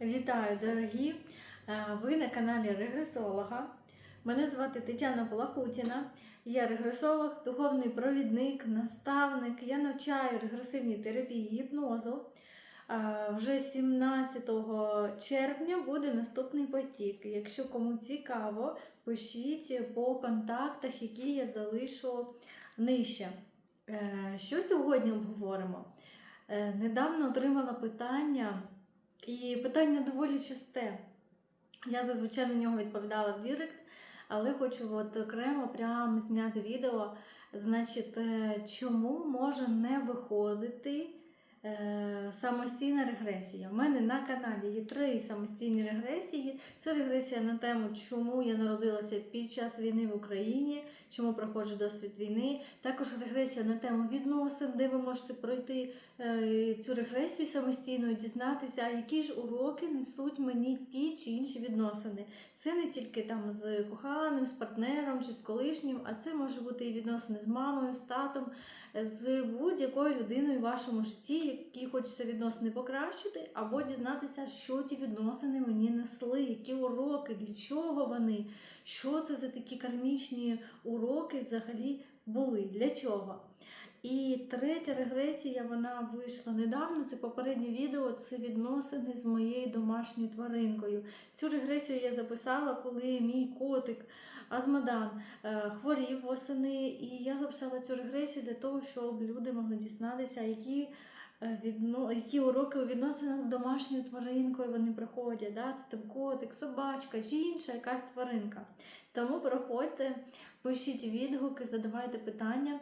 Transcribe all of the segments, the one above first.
Вітаю, дорогі! Е, Ви на каналі Регресолога. Мене звати Тетяна Полахутіна. Я регресолог, духовний провідник, наставник. Я навчаю регресивній терапії гіпнозу. Е, Вже 17 червня буде наступний потік. Якщо кому цікаво, пишіть по контактах, які я залишу нижче. Е, Що сьогодні обговоримо? Недавно отримала питання. І питання доволі часте. Я зазвичай на нього відповідала в Дірект, але хочу от окремо прямо зняти відео. Значить, е, чому може не виходити самостійна регресія? У мене на каналі є три самостійні регресії. Це регресія на тему, чому я народилася під час війни в Україні, чому проходжу досвід війни. Також регресія на тему відносин, де ви можете пройти е, цю регресію самостійно і дізнатися, які ж уроки несуть мені ті чи інші відносини. Це не тільки там з коханим, з партнером чи з колишнім, а це може бути і відносини з мамою, з татом, з будь-якою людиною в вашому житті, які хочеться відносини покращити, або дізнатися, що ті відносини мені несли, які уроки, для чого вони, що це за такі кармічні уроки взагалі були, для чого. І третя регресія, вона вийшла недавно. Це попереднє відео, це відносини з моєю домашньою тваринкою. Цю регресію я записала, коли мій котик Азмадан е, хворів восени, і я записала цю регресію для того, щоб люди могли дізнатися, які. е, Відно... Які уроки у відносинах з домашньою тваринкою вони проходять, да? це там котик, собачка чи інша якась тваринка. Тому проходьте, пишіть відгуки, задавайте питання.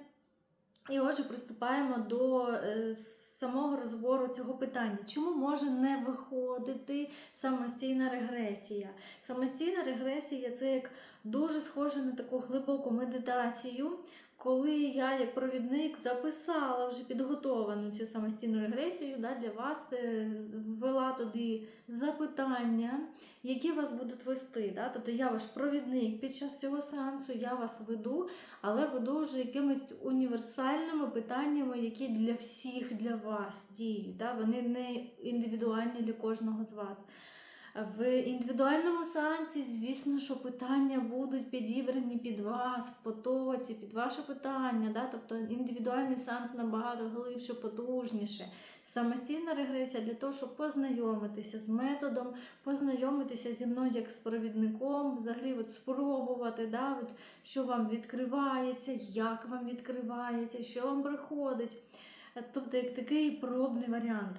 І отже, приступаємо до е, самого розбору цього питання. Чому може не виходити самостійна регресія? Самостійна регресія це як дуже схоже на таку глибоку медитацію. Коли я, як провідник, записала вже підготовану цю самостійну регресію да, для вас, е, ввела туди запитання, які вас будуть вести. Да? Тобто я ваш провідник під час цього сеансу, я вас веду, але веду вже якимись універсальними питаннями, які для всіх для вас діють. Да? Вони не індивідуальні для кожного з вас. В індивідуальному сеансі, звісно, що питання будуть підібрані під вас в потоці, під ваше питання. Да? Тобто індивідуальний сеанс набагато глибше, потужніше. Самостійна регресія для того, щоб познайомитися з методом, познайомитися зі мною як з провідником, взагалі от спробувати, да, от, що вам відкривається, як вам відкривається, що вам приходить. Тобто, як такий пробний варіант.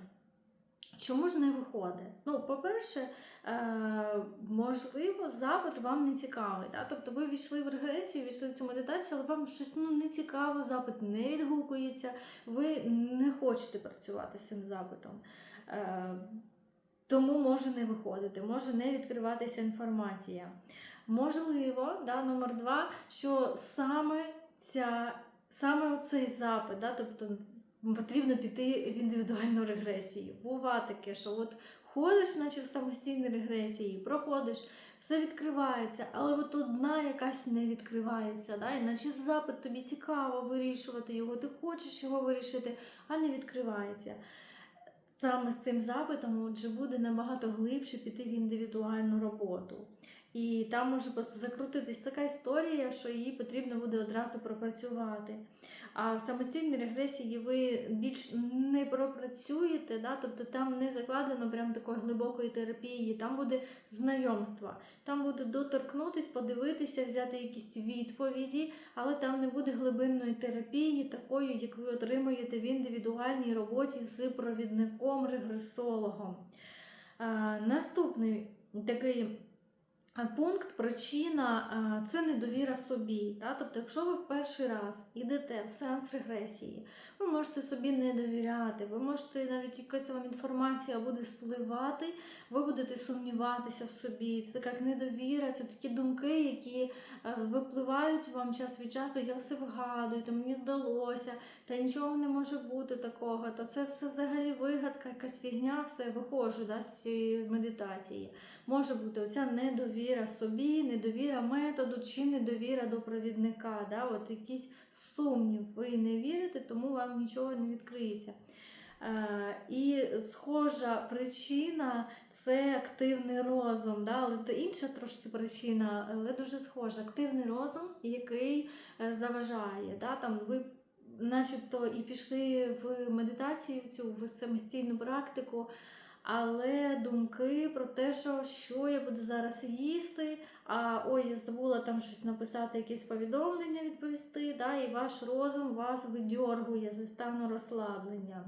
Чому ж не виходить? Ну, по-перше, е, можливо, запит вам не цікавий. Да? Тобто ви війшли в регресію, війшли в цю медитацію, але вам щось ну, не цікаво, запит не відгукується, ви не хочете працювати з цим запитом. Е, тому може не виходити, може не відкриватися інформація. Можливо, да, номер два, що саме ця, саме цей запит, да, тобто потрібно піти в індивідуальну регресію. Бува таке, що от ходиш, наче в самостійній регресії, проходиш, все відкривається, але от одна якась не відкривається. Да? Іначе запит тобі цікаво вирішувати його, ти хочеш його вирішити, а не відкривається. Саме з цим запитом отже, буде набагато глибше піти в індивідуальну роботу. І там може просто закрутитись така історія, що її потрібно буде одразу пропрацювати. А в самостійній регресії ви більш не пропрацюєте, да? тобто там не закладено прям такої глибокої терапії, там буде знайомство, там буде доторкнутись, подивитися, взяти якісь відповіді, але там не буде глибинної терапії, такої, як ви отримуєте в індивідуальній роботі з провідником-регресологом. А, наступний такий. Пункт, причина це недовіра собі. Та? Тобто, якщо ви в перший раз йдете в сеанс регресії, ви можете собі не довіряти, ви можете навіть якась вам інформація буде спливати, ви будете сумніватися в собі. Це як недовіра, це такі думки, які випливають вам час від часу. Я все вгадую, то мені здалося, та нічого не може бути такого. Та це все взагалі вигадка, якась фігня, все виходжу да, з цієї медитації. Може бути оця недовіра собі, недовіра методу чи недовіра до провідника. Да? От якийсь сумнів, ви не вірите, тому вам нічого не відкриється. Е, І схожа причина це активний розум, да? але це інша трошки причина, але дуже схожа. Активний розум, який е, заважає. Да? Там ви начебто і пішли в медитацію, цю в самостійну практику, але думки про те, що, що я буду зараз їсти, а ой, я забула там щось написати, якесь повідомлення відповісти, да? і ваш розум вас видьоргує зі стану розслаблення.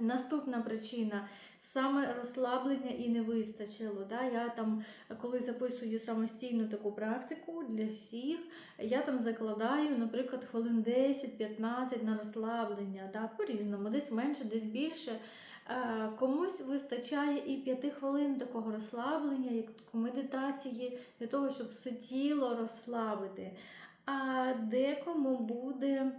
Наступна причина саме розслаблення і не вистачило. Да? Я там, коли записую самостійну таку практику для всіх, я там закладаю, наприклад, хвилин 10-15 на розслаблення. Да? По-різному, десь менше, десь більше. Е, Комусь вистачає і 5 хвилин такого розслаблення, як медитації, для того, щоб все тіло розслабити. А декому буде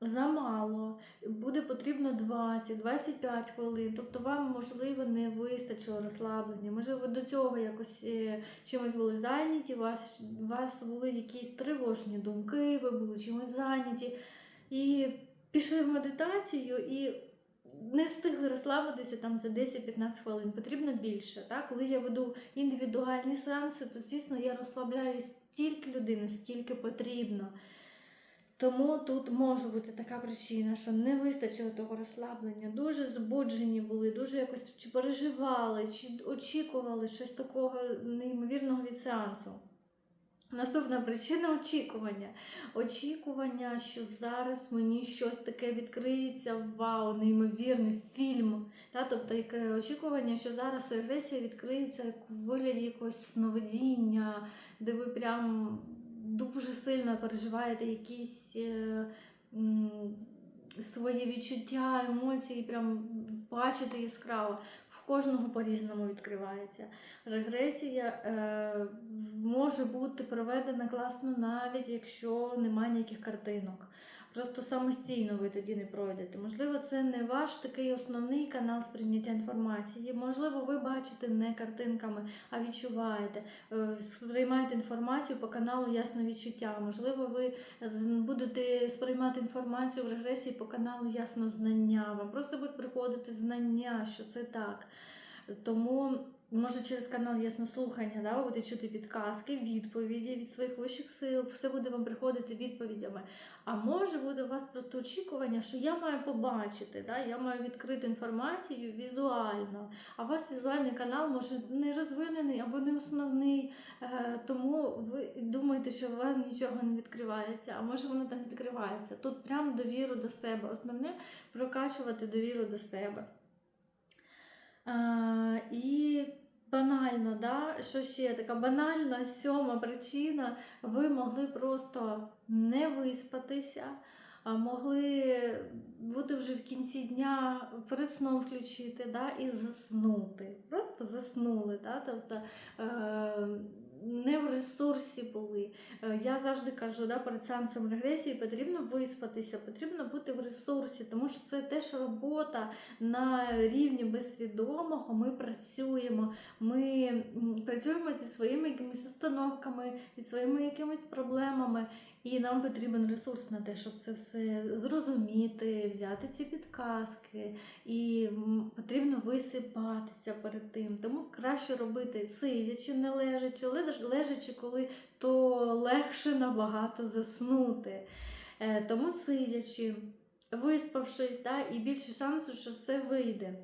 замало, буде потрібно 20-25 хвилин. Тобто вам, можливо, не вистачило розслаблення. Можливо, ви до цього якось е, чимось були зайняті, у вас, у вас були якісь тривожні думки, ви були чимось зайняті. І пішли в медитацію і не встигли розслабитися там за 10-15 хвилин. Потрібно більше. Так? Коли я веду індивідуальні сеанси, то звісно я розслабляю стільки людини, скільки потрібно. Тому тут може бути така причина, що не вистачило того розслаблення, дуже збуджені були, дуже якось чи переживали, чи очікували щось такого неймовірного від сеансу. Наступна причина очікування. Очікування, що зараз мені щось таке відкриється, вау, неймовірний фільм. Та? Тобто яке очікування, що зараз агресія відкриється як у вигляді якогось сновидіння, де ви прям дуже сильно переживаєте якісь е, м, свої відчуття, емоції, прям бачите яскраво. Кожного по-різному відкривається. Регресія е, може бути проведена класно навіть якщо немає ніяких картинок. Просто самостійно ви тоді не пройдете. Можливо, це не ваш такий основний канал сприйняття інформації. Можливо, ви бачите не картинками, а відчуваєте. Е, Сприймаєте інформацію по каналу ясно відчуття. Можливо, ви будете сприймати інформацію в регресії по каналу ясно знання. Вам просто будуть приходити знання, що це так. Тому, може, через канал яснослухання, да, ви будете чути підказки, відповіді від своїх вищих сил, все буде вам приходити відповідями. А може бути у вас просто очікування, що я маю побачити, да, я маю відкрити інформацію візуально. А у вас візуальний канал може не розвинений або не основний, е, тому ви думаєте, що у вас нічого не відкривається, а може воно там відкривається. Тут прям довіру до себе. Основне прокачувати довіру до себе. І банально, да? що ще така банальна сьома причина, ви могли просто не виспатися, а могли бути вже в кінці дня перед сном включити да? і заснути. Просто заснули. Да? Тобто, е- не в ресурсі були. Е, Я завжди кажу, да, перед сеансом регресії потрібно виспатися, потрібно бути в ресурсі, тому що це теж робота на рівні безсвідомого. Ми працюємо, ми працюємо зі своїми якимись установками, зі своїми якимись проблемами. І нам потрібен ресурс на те, щоб це все зрозуміти, взяти ці підказки, і потрібно висипатися перед тим. Тому краще робити сидячи, не лежачи, лежачи, коли то легше набагато заснути. Е, Тому сидячи, виспавшись, да, і більше шансів, що все вийде.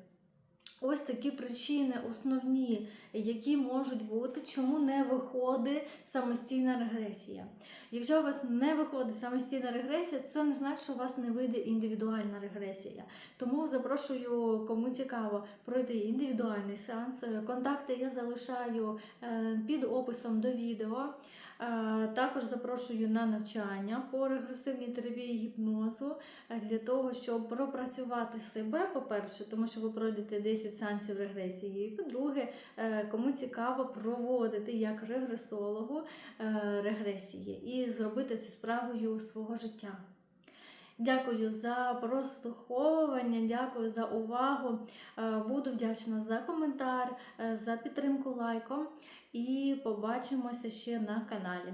Ось такі причини основні, які можуть бути, чому не виходить самостійна регресія. Якщо у вас не виходить самостійна регресія, це не значить, що у вас не вийде індивідуальна регресія. Тому запрошую, кому цікаво, пройти індивідуальний сеанс. Контакти я залишаю е, під описом до відео. Е, Також запрошую на навчання по регресивній терапії гіпнозу е, для того, щоб пропрацювати себе, по-перше, тому що ви пройдете 10 сеансів регресії. І по-друге, е, кому цікаво проводити як регресологу е, регресії і зробити це справою свого життя. Дякую за прослуховування, дякую за увагу. Е, Буду вдячна за коментар, за підтримку лайком і побачимося ще на каналі.